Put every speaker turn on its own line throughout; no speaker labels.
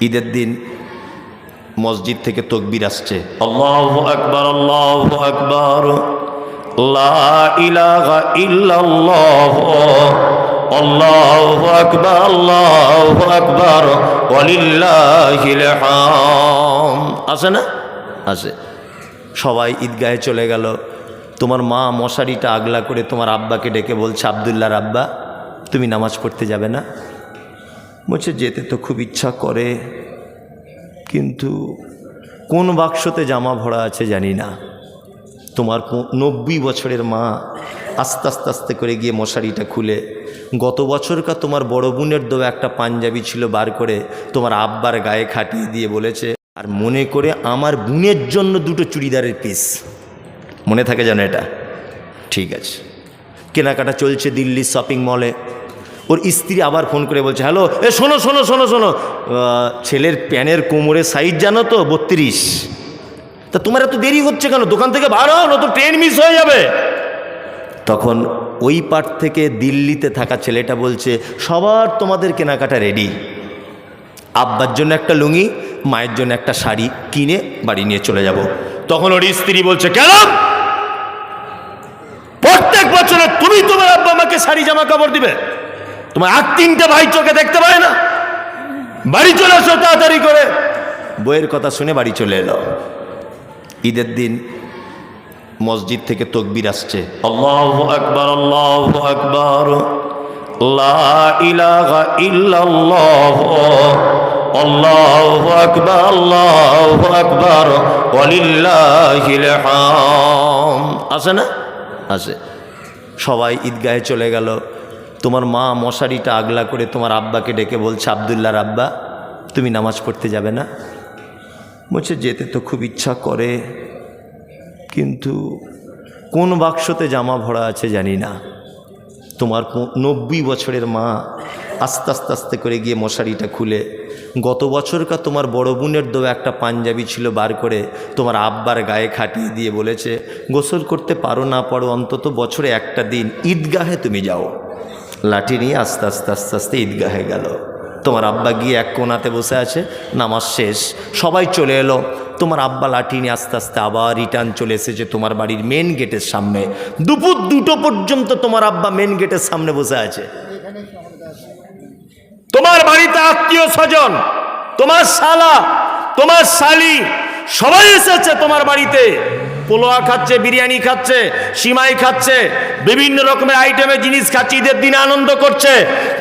ঈদের দিন মসজিদ থেকে তকবির আসছে। আছে না? আছে। সবাই ঈদগাহে চলে গেল। তোমার মা মশারিটা আগলা করে তোমার আব্বাকে ডেকে বলছে, আবদুল্লাহর আব্বা, তুমি নামাজ পড়তে যাবে না? বলছে, যেতে তো খুব ইচ্ছা করে, কিন্তু কোন বাক্সতে জামা ভরা আছে জানি না। তোমার নব্বই বছরের মা আস্তে আস্তে আস্তে করে গিয়ে মশারিটা খুলে। গত বছরকার তোমার বড় বোনের দো একটা পাঞ্জাবি ছিল বার করে তোমার আব্বার গায়ে খাটিয়ে দিয়ে বলেছে, আর মনে করে আমার বোনের জন্য দুটো চুড়িদারের পিস। মনে থাকে যেন এটা? ঠিক আছে। কেনাকাটা চলছে দিল্লির শপিং মলে। ওর স্ত্রী আবার ফোন করে বলছে, হ্যালো, এ শোনো শোনো শোনো শোনো। ছেলের প্যানের কোমরের সাইজ জানো তো? বত্রিশ। তা তোমার এত দেরি হচ্ছে কেন? দোকান থেকে বার হও তো ট্রেন মিস হয়ে যাবে। তখন ওই পার থেকে দিল্লিতে থাকা ছেলেটা বলছে, সবার তোমাদের কেনাকাটা রেডি আব্বার জন্য একটা লুঙ্গি, মায়ের জন্য একটা শাড়ি কিনে বাড়ি নিয়ে চলে যাব। তখন ওর স্ত্রী বলছে, কেন? প্রত্যেক বছরে তুমি তোমার আব্বা আমাকে শাড়ি, জামা কাপড় দিবে। তোমার আর তিনটে ভাই চোখে দেখতে পায় না? বাড়ি চলে আসো তাড়াতাড়ি করে। বইয়ের কথা শুনে বাড়ি চলে এলো। ঈদের দিন মসজিদ থেকে তকবির আসছে। আছে না? আছে সবাই ঈদগাহে চলে গেল। তোমার মা মশারিটা আগলা করে তোমার আব্বাকে ডেকে বলছে, আবদুল্লাহর আব্বা, তুমি নামাজ পড়তে যাবে না? বলছে, যেতে তো খুব ইচ্ছা করে, কিন্তু কোন বাক্সতে জামা ভরা আছে জানি না। তোমার নব্বই বছরের মা আস্তে আস্তে আস্তে করে গিয়ে মশারিটা খুলে, গত বছরকার তোমার বড় বোনের দো একটা পাঞ্জাবি ছিল বার করে তোমার আব্বার গায়ে খাটিয়ে দিয়ে বলেছে, গোসল করতে পারো না পারো অন্তত বছরে একটা দিন, ঈদগাহে তুমি যাও। লাঠি নিয়ে আস্তে আস্তে আস্তে আস্তে ঈদগাহে গেল। তোমার আব্বা গিয়ে এক কোনাতে বসে আছে, নামাজ শেষ, সবাই চলে এলো। তোমার আব্বা লাঠি নিয়ে আস্তে আস্তে আবার রিটার্ন চলে এসেছে তোমার বাড়ির মেন গেটের সামনে। দুপুর দুটো পর্যন্ত তোমার আব্বা মেন গেটের সামনে বসে আছে। তোমার বাড়িতে আত্মীয় স্বজন, তোমার শালা, তোমার শালি, সবাই এসেছে তোমার বাড়িতে। পোলোয়া খাচ্ছে, বিরিয়ানি খাচ্ছে, সিমাই খাচ্ছে, বিভিন্ন রকমের আইটেমের জিনিস খাচ্ছে, ঈদের দিনে আনন্দ করছে।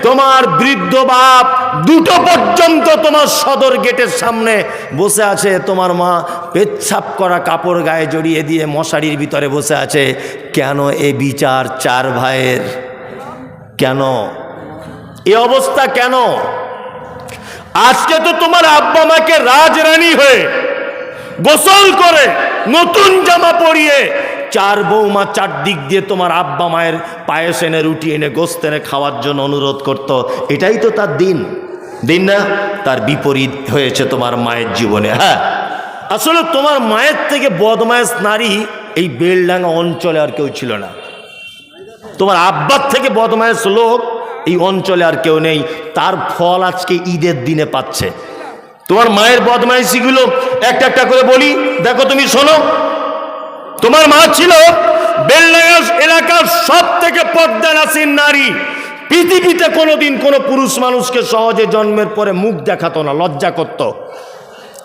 তোমার বৃদ্ধ বাপ দুটো পর্যন্ত তোমার সদর গেটের সামনে বসে আছে। তোমার মা পেচ্ছাপ করা কাপড় গায়ে জড়িয়ে দিয়ে মশারির ভিতরে বসে আছে। কেন এ বিচার চার ভাইয়ের? কেন? এ অবস্থা কেন? আজকে তো তোমার আব্বা মাকে রাজরানী হয়ে গোসল করে, নতুন জামা পরিয়ে, চার বৌমা চারদিক দিয়ে তোমার আব্বা মায়ের পায়েস এনে, রুটি এনে, গোস্ত এনে খাওয়ার জন্য অনুরোধ করত। এটাই তো তার দিন। দিন না, তার বিপরীত হয়েছে তোমার মায়ের জীবনে। হ্যাঁ আসলে তোমার মায়ের থেকে বদমায়েশ নারী এই বেলডাঙ্গা অঞ্চলে আর কেউ ছিল না। তোমার আব্বার থেকে বদমায়েশ লোক এই অঞ্চলে আর কেউ নেই। তার ফল আজকে ঈদের দিনে পাচ্ছে। তোমার মায়ের বদমাইশিগুলো একটা একটা করে বলি। দেখো তুমি শোনো। তোমার মা ছিল বেলনাগাস এলাকার সব থেকে পদ্মানাসীন নারী। পৃথিবীতে কোনোদিন কোনো পুরুষ মানুষকে সহজে জন্মের পরে মুখ দেখাতো না, লজ্জা করত।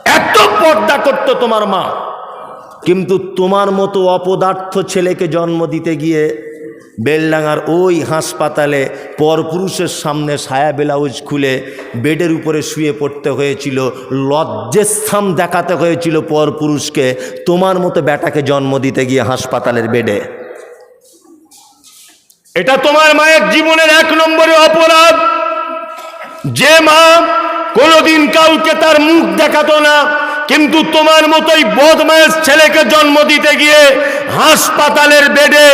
এত পর্দা করত তোমার মা। কিন্তু তোমার মতো অপদার্থ ছেলেকে জন্ম দিতে গিয়ে বেলডাঙার ওই হাসপাতালে পরপুরুষের সামনে সায়া ব্লাউজ খুলে বেডের উপরে শুয়ে পড়তে হয়েছিল লজ্জেস্থাম দেখাতে হয়েছিল পরপুরুষকে তোমার মতো বেটাকে জন্ম দিতে গিয়ে হাসপাতালের বেডে। এটা তোমার মায়ের জীবনের এক নম্বরে অপরাধ। যে মা কোনোদিন কাউকে তার মুখ দেখাতো না কিন্তু তোমার মতোই বদমায়ের ছেলেকে জন্ম দিতে গিয়ে হাসপাতালের বেডে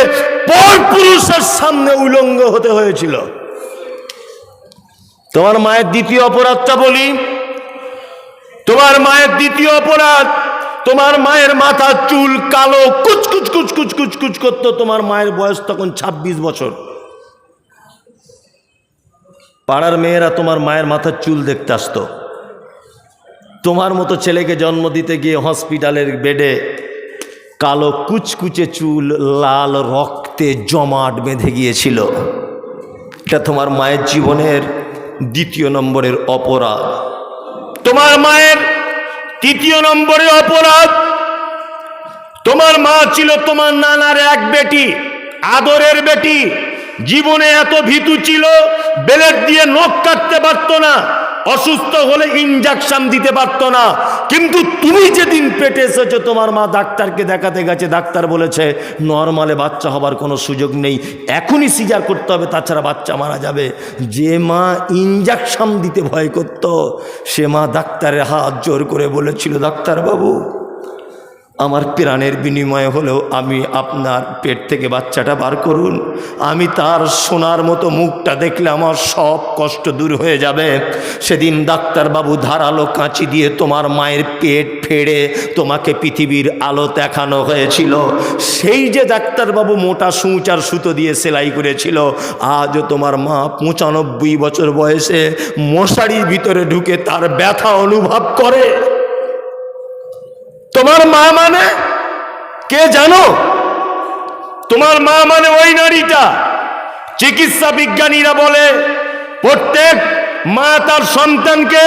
পর পুরুষের সামনে উলঙ্গ হতে হয়েছিল। তোমার মায়ের দ্বিতীয় অপরাধটা বলি। তোমার মায়ের দ্বিতীয় অপরাধ, তোমার মায়ের মাথার চুল কালো কুচকুচ কুচকুচ কুচকুচ করতো, তোমার মায়ের বয়স তখন ২৬ বছর। পাড়ার মেয়েরা তোমার মায়ের মাথার চুল দেখতে আসতো। তোমার মতো ছেলেকে জন্ম দিতে গিয়ে হসপিটালের বেডে কালো কুচকুচে চুল, লাল রক্তে জমাট বেঁধে গিয়েছিল। এটা তোমার মায়ের জীবনের দ্বিতীয় নম্বরের অপরাধ। তোমার মায়ের তৃতীয় নম্বরের অপরাধ। তোমার মা ছিল তোমার নানার এক বেটি, আদরের বেটি। জীবনে এত ভীতু ছিল, বেলেট দিয়ে নখ কাটতে পারতো না। অসুস্থ হলে ইনজেকশন দিতে পারতো না। কিন্তু তুমি যেদিন পেটে এসেছ, তোমার মা ডাক্তারকে দেখাতে গেছে। ডাক্তার বলেছে, নর্মালে বাচ্চা হবার কোনো সুযোগ নেই। এখনই সিজার করতে হবে, তাছাড়া বাচ্চা মারা যাবে। যে মা ইনজেকশন দিতে ভয় করত, সে মা ডাক্তারের হাত জোর করে বলেছিল, ডাক্তারবাবু আমার প্রাণের বিনিময়ে হলেও আমি আপনার পেট থেকে বাচ্চাটা বার করুন। আমি তার সোনার মতো মুখটা দেখলে আমার সব কষ্ট দূর হয়ে যাবে। সেদিন ডাক্তারবাবু ধারালো কাঁচি দিয়ে তোমার মায়ের পেট ফেড়ে তোমাকে পৃথিবীর আলো দেখানো হয়েছিল। সেই যে ডাক্তারবাবু মোটা সূচ আর সুতো দিয়ে সেলাই করেছিল, আজও তোমার মা পঁচানব্বই বছর বয়সে মশারির ভিতরে ঢুকে তার ব্যথা অনুভব করে। তোমার মা মানে? কে জানো? তোমার মা মানে ওই নারীটা। চিকিৎসা বিজ্ঞানীরা বলে, প্রত্যেক মা তার সন্তানকে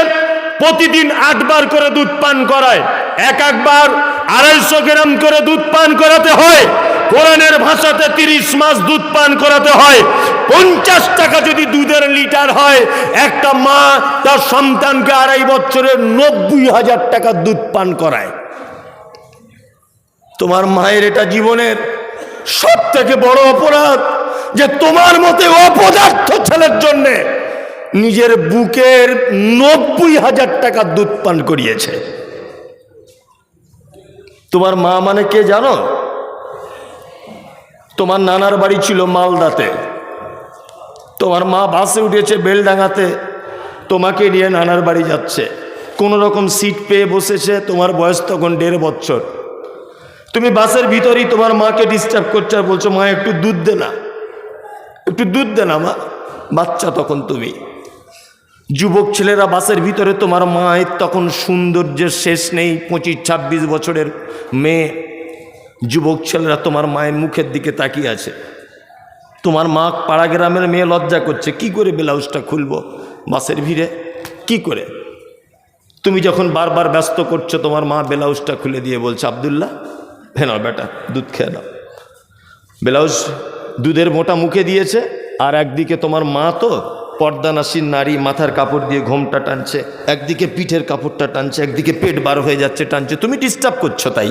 প্রতিদিন আটবার করে দুধ পান করায়। এক একবার আড়াইশো গ্রাম করে দুধ পান করাতে হয়। কোরআনের ভাষাতে তিরিশ মাস দুধ পান করাতে হয়। পঞ্চাশ টাকা যদি দুধের লিটার হয়, একটা মা তার সন্তানকে আড়াই বছরের নব্বই হাজার টাকা দুধ পান করায়। তোমার মায়ের এটা জীবনের সব থেকে বড় অপরাধ যে তোমার মতে অপদার্থ ছেলের জন্য নিজের বুকের নব্বই হাজার টাকা দুধ পান করিয়েছে। তোমার মা মানে কে জানো? তোমার নানার বাড়ি ছিল মালদাতে। তোমার মা বাসে উঠেছে বেলডাঙাতে তোমাকে নিয়ে নানার বাড়ি যাচ্ছে। কোনো রকম সিট পেয়ে বসেছে। তোমার বয়স তখন দেড় বছর। তুমি বাসের ভিতরেই তোমার মাকে ডিস্টার্ব করছ আর বলছো, মা, একটু দুধ দে না। একটু দুধ দে না, মা। বাচ্চা তখন তুমি। যুবক ছেলেরা বাসের ভিতরে, তোমার মায়ের তখন সৌন্দর্যের শেষ নেই, পঁচিশ, ছাব্বিশ বছরের মেয়ে। যুবক ছেলেরা তোমার মায়ের মুখের দিকে তাকিয়ে আছে। তোমার মা পাড়া গ্রামের মেয়ে লজ্জা করছে, কি করে ব্লাউজটা খুলবো বাসের ভিড়ে? কি করে? তুমি যখন বারবার ব্যস্ত করছ, তোমার মা ব্লাউজটা খুলে দিয়ে বলছে, আবদুল্লাহ হ্যাঁ বেটা, দুধ খেয়ে নাও। ব্লাউজ দুধের মোটা মুখে দিয়েছে, আর একদিকে তোমার মা তো পর্দানাসীন নারী, মাথার কাপড় দিয়ে ঘোমটা টানছে, একদিকে পিঠের কাপড়টা টানছে, একদিকে পেট বার হয়ে যাচ্ছে, টানছে। তুমি ডিস্টার্ব করছ তাই।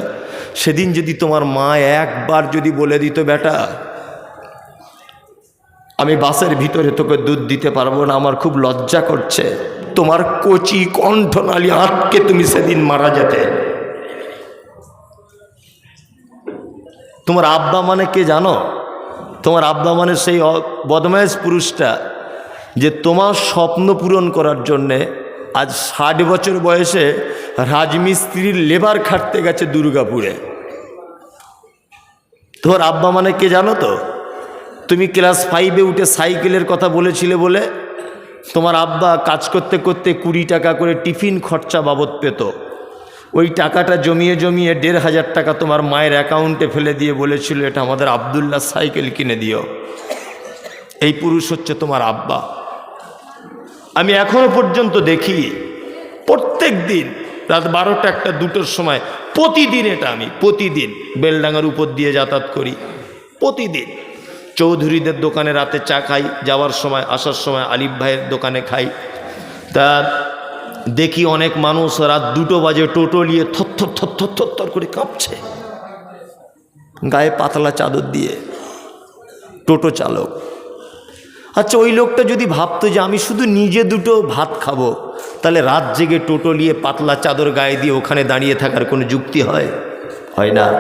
সেদিন যদি তোমার মা একবার যদি বলে দিত, বেটা, আমি বাসের ভিতরে তোকে দুধ দিতে পারব না, আমার খুব লজ্জা করছে। তোমার কচি কণ্ঠনালী আটকে তুমি সেদিন মারা যেতে। তোমার আব্বা মানে কে জানো? তোমার আব্বা মানে সেই বদমায়েশ পুরুষটা যে তোমার স্বপ্ন পূরণ করার জন্যে আজ ষাট বছর বয়সে রাজমিস্ত্রির লেবার খাটতে গেছে দুর্গাপুরে। তোমার আব্বা মানে কে জানো তো? তুমি ক্লাস ফাইভে উঠে সাইকেলের কথা বলেছিলে বলে তোমার আব্বা কাজ করতে করতে কুড়ি টাকা করে টিফিন খরচা বাবদ পেত। ওই টাকাটা জমিয়ে জমিয়ে দেড় হাজার টাকা তোমার মায়ের অ্যাকাউন্টে ফেলে দিয়ে বলেছিল, এটা আমাদের আবদুল্লাহ সাইকেল কিনে দিও। এই পুরুষ হচ্ছে তোমার আব্বা। আমি এখনও পর্যন্ত দেখি, প্রত্যেক দিন রাত বারোটা একটা দুটোর সময়, প্রতিদিন এটা আমি, প্রতিদিন বেলডাঙ্গার উপর দিয়ে যাতায়াত করি, প্রতিদিন। চৌধুরীদের দোকানে রাতে চা খাই, যাওয়ার সময়, আসার সময় আলিফ ভাইয়ের দোকানে খাই। তা দেখি অনেক মানুষ রাত দুটো বাজে টোটো নিয়ে থর থর থর থর থর করে কাঁপছে। গায়ে পাতলা চাদর দিয়ে টোটো চালক। আচ্ছা ওই লোকটা যদি ভাবতো যে আমি শুধু নিজে দুটো ভাত খাব, তাহলে রাত জেগে টোটো নিয়ে পাতলা চাদর গায়ে দিয়ে ওখানে দাঁড়িয়ে থাকার কোনো যুক্তি হয়? হয় না।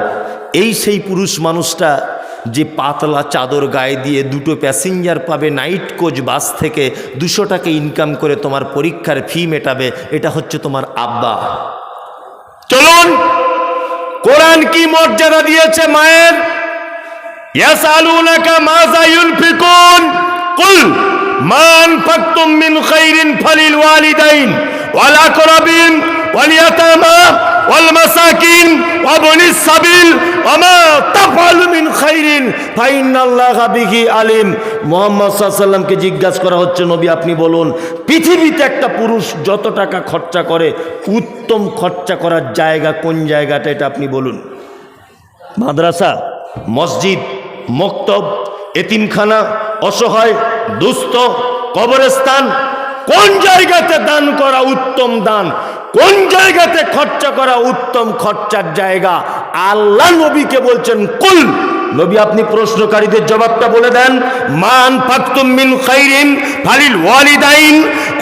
এই সেই পুরুষ মানুষটা যে পাতলা চাদর গায়ে দিয়ে দুটো প্যাসেঞ্জার পাবে নাইট কোচ বাস থেকে দুশো টাকা ইনকাম করে তোমার পরীক্ষার ফি মেটাবে, এটা হচ্ছে তোমার আব্বা। চলুন, কোরআন কি মর্যাদা দিয়েছে মায়ের? ইয়াসালুনাকা ওয়ানিস সাবিল, আমা তাফআলু মিন খাইরিন, ফাইনাল্লাহা বিহি আলিম। মোহাম্মদ সাল্লামকে জিজ্ঞাসা করা হচ্ছে, নবী আপনি বলুন, পৃথিবীতে একটা পুরুষ যত টাকা খরচা করে, উত্তম খরচা করার জায়গা কোন জায়গাটা এটা আপনি বলুন? মাদ্রাসা, মসজিদ, মক্তব, এতিমখানা, অসহায়, দুস্থ, কবরস্থান কোন জায়গাতে দান করা উত্তম দান? কোন জায়গাতে খরচা করা উত্তম খরচার জায়গা? আল্লাহ নবীকে বলছেন, কুল। নবী আপনি প্রশ্নকারীদের জবাবটা বলে দেন, মান ফাকতুম মিন খাইরিন ফালিল ওয়ালিদাইন।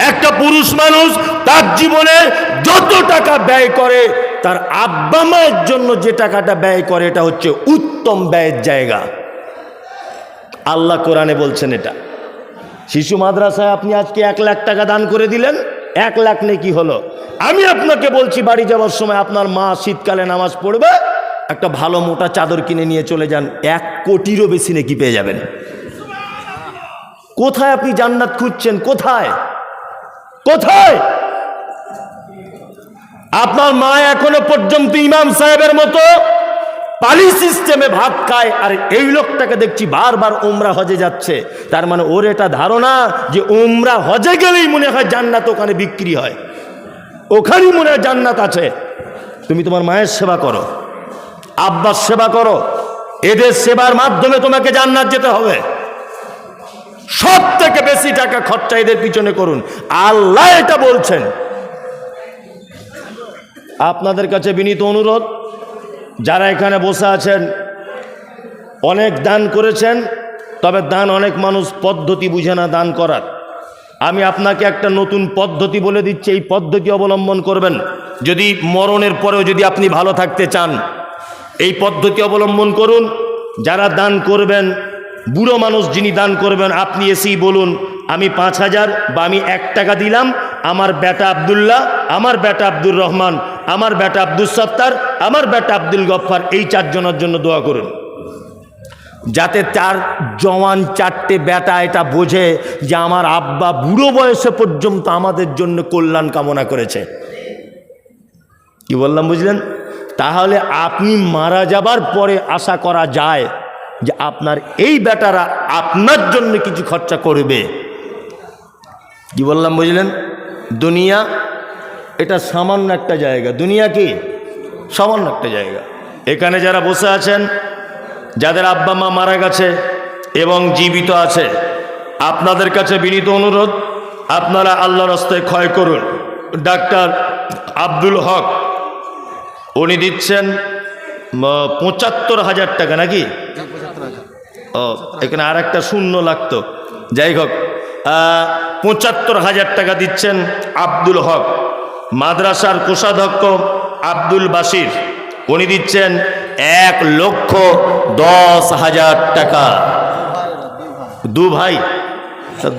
একটা পুরুষ মানুষ তার জীবনে যত টাকা ব্যয় করে, তার আব্বা মায়ের জন্য যে টাকাটা ব্যয় করে, এটা হচ্ছে উত্তম ব্যয়ের জায়গা। আল্লাহ কোরআনে বলছেন এটা। শিশু মাদ্রাসায় আপনি আজকে এক লাখ টাকা দান করে দিলেন, এক লাখ নেই, কি হলো? আমি আপনাকে বলছি, বাড়ি যাওয়ার সময় আপনার মা শীতকালে নামাজ পড়বে, একটা ভালো মোটা চাদর কিনে নিয়ে চলে যান, এক কোটিরও বেশি নাকি পেয়ে যাবেন। কোথায় আপনি জান্নাত খুঁজছেন? কোথায়? কোথায়? আপনার মা এখনও পর্যন্ত ইমাম সাহেবের মতো পালি সিস্টেমে ভাত খায়, আর এই লোকটাকে দেখছি বারবার উমরা হজে যাচ্ছে। তার মানে ওর এটা ধারণা যে উমরা হজে গেলেই মনে হয় জান্নাত ওখানে বিক্রি হয়। ওখানেই মনে হয় জান্নাত আছে। তুমি তোমার মায়ের সেবা করো, আব্বার সেবা করো, এদের সেবার মাধ্যমে তোমাকে জান্নাত যেতে হবে। সব থেকে বেশি টাকা খরচা এদের পিছনে করুন। আল্লাহ এটা বলছেন। আপনাদের কাছে বিনীত অনুরোধ যারা এখানে বসে আছেন, অনেক দান করেছেন, তবে দান অনেক মানুষ পদ্ধতি বুঝে না দান করার। আমি আপনাকে একটা নতুন পদ্ধতি বলে দিচ্ছি, এই পদ্ধতি অবলম্বন করবেন। যদি মরণের পরেও যদি আপনি ভালো থাকতে চান, এই পদ্ধতি অবলম্বন করুন। যারা দান করবেন, বুড়ো মানুষ যিনি দান করবেন, আপনি এসেই বলুন আমি পাঁচ হাজার বা আমি এক টাকা দিলাম, আমার বেটা আবদুল্লাহ, আমার বেটা আব্দুর রহমান, আমার বেটা আব্দুল সত্তার, আমার বেটা আব্দুল গফ্ফার, এই চারজনের জন্য দোয়া করুন। যাতে তার জওয়ান চারটে বেটা এটা বোঝে যে আমার আব্বা বুড়ো বয়সে পর্যন্ত আমাদের জন্য কল্যাণ কামনা করেছে। কি বললাম, বুঝলেন? তাহলে আপনি মারা যাবার পরে আশা করা যায় যে আপনার এই বেটারা আপনার জন্য কিছু খরচা করবে। কি বললাম, বুঝলেন? দুনিয়া, এটা সামান্য একটা জায়গা। দুনিয়া কি? সামান্য একটা জায়গা। এখানে যারা বসে আছেন, যাদের আব্বা মা মারা গেছে এবং জীবিত আছে, আপনাদের কাছে বিনীত অনুরোধ, আপনারা আল্লাহ রাস্তায় ক্ষয় করুন। ডাক্তার আব্দুল হক, উনি দিচ্ছেন পঁচাত্তর হাজার টাকা, নাকি? ও, এখানে আর একটা শূন্য লাগতো। যাই হোক পঁচাত্তর হাজার টাকা দিচ্ছেন আব্দুল হক। মাদ্রাসার কোষাধ্যক্ষ আব্দুল বাসির উনি দিচ্ছেন এক লক্ষ দশ হাজার টাকা। দু ভাই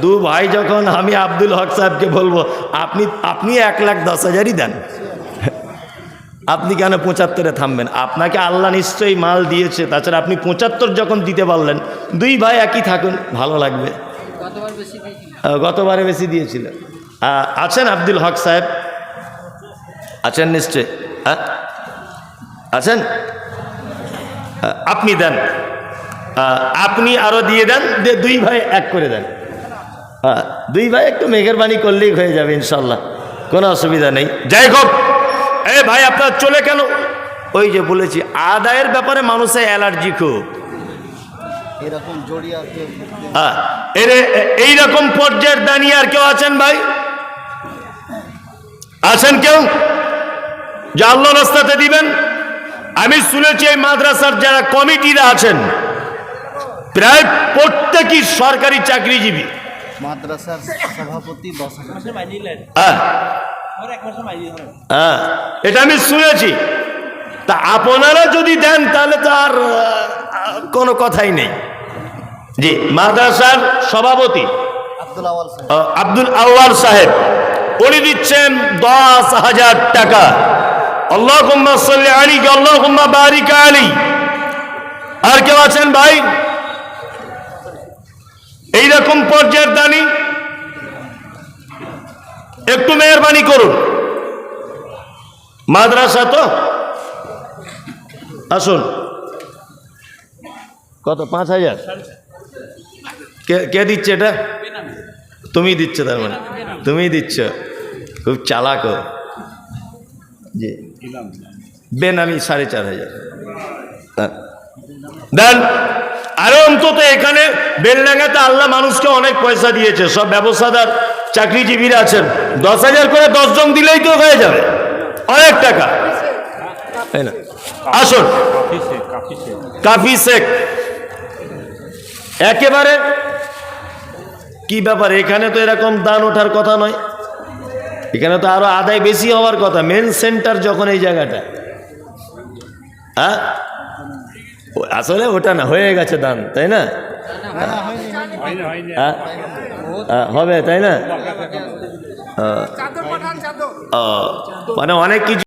দু ভাই যখন আমি আব্দুল হক সাহেবকে বলব, আপনি আপনি এক লাখ দশ হাজারই দেন। আপনি কেন পঁচাত্তরে থামবেন? আপনাকে আল্লাহ নিশ্চয়ই মাল দিয়েছে। তাছাড়া আপনি পঁচাত্তর যখন দিতে পারলেন, দুই ভাই একই থাকুন, ভালো লাগবে। গতবারে বেশি দিয়েছিল। আছেন আব্দুল হক সাহেব? আছেন নিশ্চয়। হ্যাঁ আছেন? আপনি দেন। আপনি আরও দিয়ে দেন দুই ভাই এক করে দেন। হ্যাঁ দুই ভাই একটু মেঘেরবানি করলেই হয়ে যাবে ইনশাল্লাহ কোনো অসুবিধা নেই। যাই হোক, এ ভাই আপনার চলে কেন? ওই যে বলেছি, আদায়ের ব্যাপারে মানুষের অ্যালার্জি খুব
এরকম জড়িয়ে আর কেউ
হ্যাঁ এইরকম পর্যায়ের দাঁড়িয়ে আর কেউ আছেন ভাই? আছেন কেউ? যে আল্লাহ রাস্তাতে দিবেন। আমি শুনেছি এই মাদ্রাসার যারা কমিটিরা আছেন প্রায় প্রত্যেকই সরকারি চাকরিজীবী।
মাদ্রাসার সভাপতি
হ্যাঁ। হ্যাঁ এটা আমি শুনেছি। তা আপনারা যদি দেন তাহলে তো আর কোনো কথাই নেই। জি মাদ্রাসার সভাপতি
আব্দুল আওয়াল সাহেব।
উনি দিচ্ছেন দশ হাজার টাকা। আল্লাহ আলী আল্লাহ বারিক আলী। আর কেউ আছেন ভাই? এইরকম পর্যায়ের দানি। একটু মেহরবানি করুন। মাদ্রাসা তো? আসুন। কত? পাঁচ হাজার? কে কে দিচ্ছে এটা? তুমি দিচ্ছ তার মানে? তুমি দিচ্ছ। খুব চালাক। জি। বেনামি সাড়ে চার হাজার। দেন আরও অন্তত এখানে বেলডাঙ্গাতে আল্লাহ মানুষকে অনেক পয়সা দিয়েছে। সব ব্যবসাদার চাকরিজীবীরা আছেন। দশ হাজার করে দশজন দিলেই তো হয়ে যাবে। অনেক টাকা। তাই না? আসুন। কাফি শেখ। একেবারে কি ব্যাপার? এখানে তো এরকম দান ওঠার কথা নয়। এখানে তো আরও আদায় বেশি হওয়ার কথা মেন সেন্টার যখন এই জায়গাটা। হ্যাঁ? আসলে ওটা না হয়ে গেছে দান তাই না? হ্যাঁ? হ্যাঁ, হবে তাই না? মানে অনেক কিছু